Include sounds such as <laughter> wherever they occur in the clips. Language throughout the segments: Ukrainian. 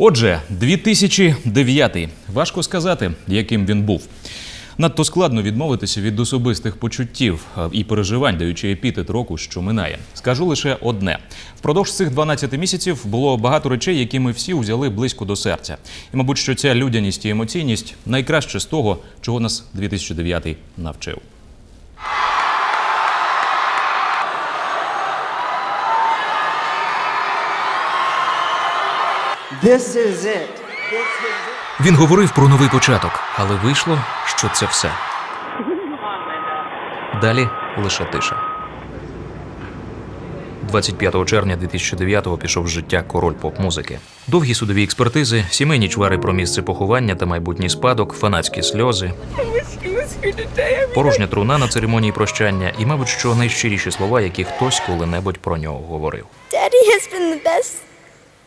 Отже, 2009. Важко сказати, яким він був. Надто складно відмовитися від особистих почуттів е, і переживань, даючи епітет року, що минає. Скажу лише одне: впродовж цих 12 місяців було багато речей, які ми всі узяли близько до серця. І, мабуть, що ця людяність і емоційність найкраще з того, чого нас 2009 навчив. This is it. Він говорив про новий початок, але вийшло, що це все. Далі лише тиша. 25 червня 2009-го пішов з життя король поп-музики. Довгі судові експертизи, сімейні чвари про місце поховання та майбутній спадок, фанатські сльози, порожня труна на церемонії прощання і, мабуть, що найщиріші слова, які хтось коли-небудь про нього говорив. Daddy has been the best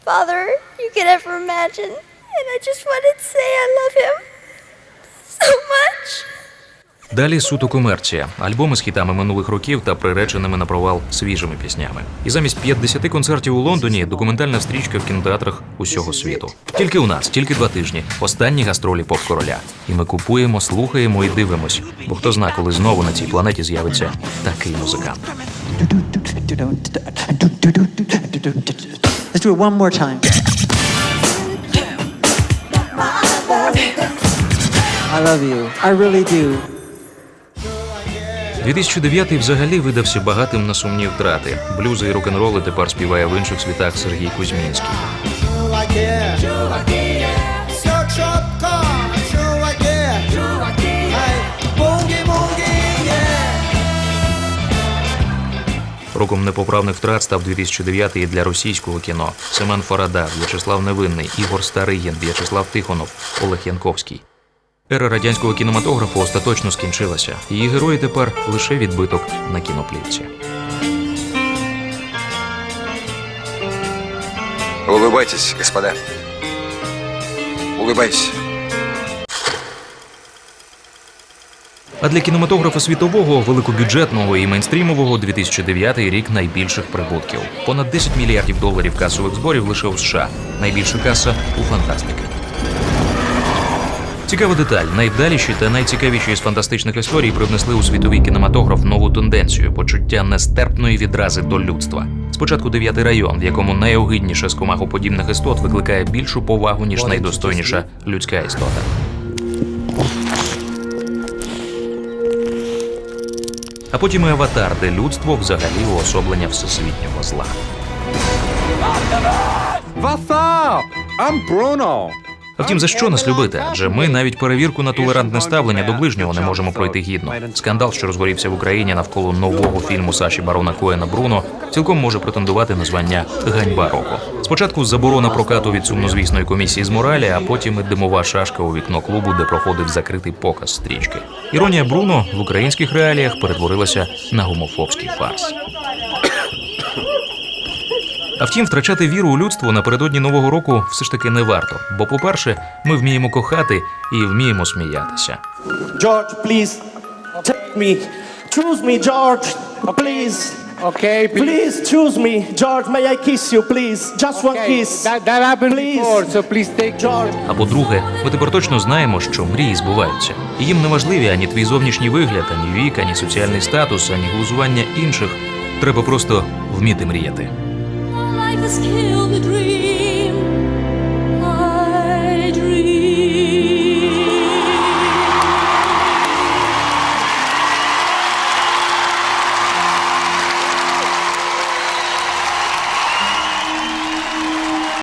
father you could ever imagine. And I just wanted to say I love him <laughs> so much. Далі суто комерція, альбоми з хітами минулих років та приреченими на провал свіжими піснями. І замість 50 концертів у Лондоні документальна стрічка в кінотеатрах усього світу. Тільки у нас, тільки два тижні. Останні гастролі поп короля. І ми купуємо, слухаємо і дивимось. Бо хто зна, коли знову на цій планеті з'явиться такий музикант. Let's do it one more time. I love you. I really do. 2009 взагалі видався багатим на сумні втрати. Блюзи і рок-н-роли тепер співає в інших світах Сергій Кузьмінський. Роком непоправних втрат став 2009 і для російського кіно. Семен Фарада, В'ячеслав Невинний, Ігор Старигін, В'ячеслав Тихонов, Олег Янковський. Ера радянського кінематографу остаточно скінчилася. Її герої тепер лише відбиток на кіноплівці. Улыбайтесь, господа. Улыбайтесь. А для кінематографа світового, великобюджетного і мейнстрімового 2009 рік найбільших прибутків. Понад 10 мільярдів доларів касових зборів лише у США. Найбільша каса у фантастики. Цікава деталь. Найвдаліші та найцікавіші з фантастичних історій привнесли у світовий кінематограф нову тенденцію почуття нестерпної відрази до людства. Спочатку дев'ятий район, в якому найогидніше з комахоподібних істот викликає більшу повагу ніж найдостойніша людська істота. А потім і аватар, де людство взагалі уособлення всесвітнього зла. What's up? I'm Bruno. А втім, за що нас любити? Адже ми навіть перевірку на толерантне ставлення до ближнього не можемо пройти гідно. Скандал, що розгорівся в Україні навколо нового фільму Саші Барона Коена Бруно, цілком може претендувати на звання ганьба року. Спочатку заборона прокату від сумнозвісної комісії з моралі, а потім і димова шашка у вікно клубу, де проходив закритий показ стрічки. Іронія Бруно в українських реаліях перетворилася на гомофобський фарс. А втім, втрачати віру у людство напередодні нового року все ж таки не варто. Бо, по-перше, ми вміємо кохати і вміємо сміятися. George, please take me. Choose me, George. Please. Okay, please. Please choose me. George, may I kiss you, please? Just one Okay, kiss. That, that happened Please. before, so please take George. А по-друге, ми тепер точно знаємо, що мрії збуваються. І їм не важливі ані твій зовнішній вигляд, ані вік, ані соціальний статус, ані глузування інших. Треба просто вміти мріяти. Life has killed the dream